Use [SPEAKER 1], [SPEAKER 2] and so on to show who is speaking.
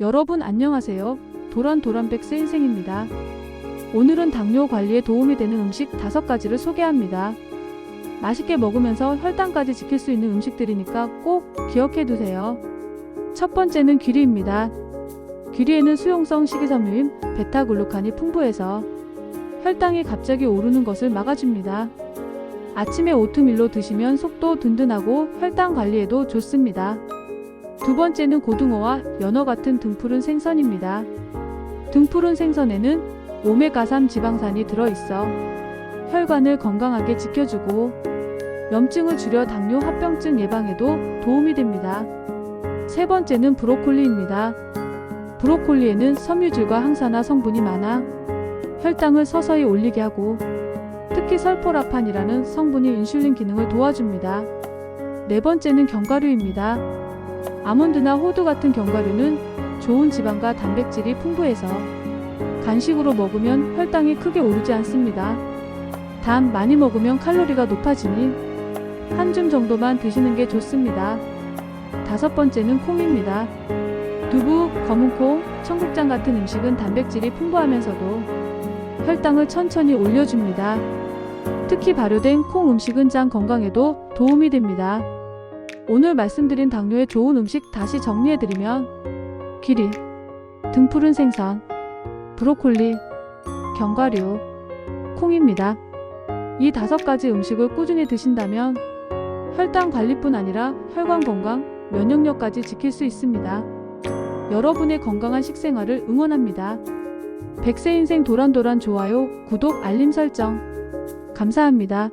[SPEAKER 1] 여러분 안녕하세요. 도란도란백스 인생입니다. 오늘은 당뇨 관리에 도움이 되는 음식 5가지를 소개합니다. 맛있게 먹으면서 혈당까지 지킬 수 있는 음식들이니까 꼭 기억해 두세요. 첫 번째는 귀리입니다. 귀리에는 수용성 식이섬유인 베타글루칸이 풍부해서 혈당이 갑자기 오르는 것을 막아줍니다. 아침에 오트밀로 드시면 속도 든든하고 혈당 관리에도 좋습니다. 두 번째는 고등어와 연어 같은 등푸른 생선입니다. 등푸른 생선에는 오메가3 지방산이 들어있어 혈관을 건강하게 지켜주고 염증을 줄여 당뇨 합병증 예방에도 도움이 됩니다. 세 번째는 브로콜리입니다. 브로콜리에는 섬유질과 항산화 성분이 많아 혈당을 서서히 올리게 하고 특히 설포라판이라는 성분이 인슐린 기능을 도와줍니다. 네 번째는 견과류입니다. 아몬드나 호두 같은 견과류는 좋은 지방과 단백질이 풍부해서 간식으로 먹으면 혈당이 크게 오르지 않습니다. 단 많이 먹으면 칼로리가 높아지니 한 줌 정도만 드시는 게 좋습니다. 다섯 번째는 콩입니다. 두부, 검은콩, 청국장 같은 음식은 단백질이 풍부하면서도 혈당을 천천히 올려줍니다. 특히 발효된 콩 음식은 장 건강에도 도움이 됩니다. 오늘 말씀드린 당뇨에 좋은 음식 다시 정리해드리면 귀리, 등푸른 생선, 브로콜리, 견과류, 콩입니다. 이 다섯 가지 음식을 꾸준히 드신다면 혈당 관리뿐 아니라 혈관 건강, 면역력까지 지킬 수 있습니다. 여러분의 건강한 식생활을 응원합니다. 백세 인생 도란도란 좋아요, 구독, 알림 설정. 감사합니다.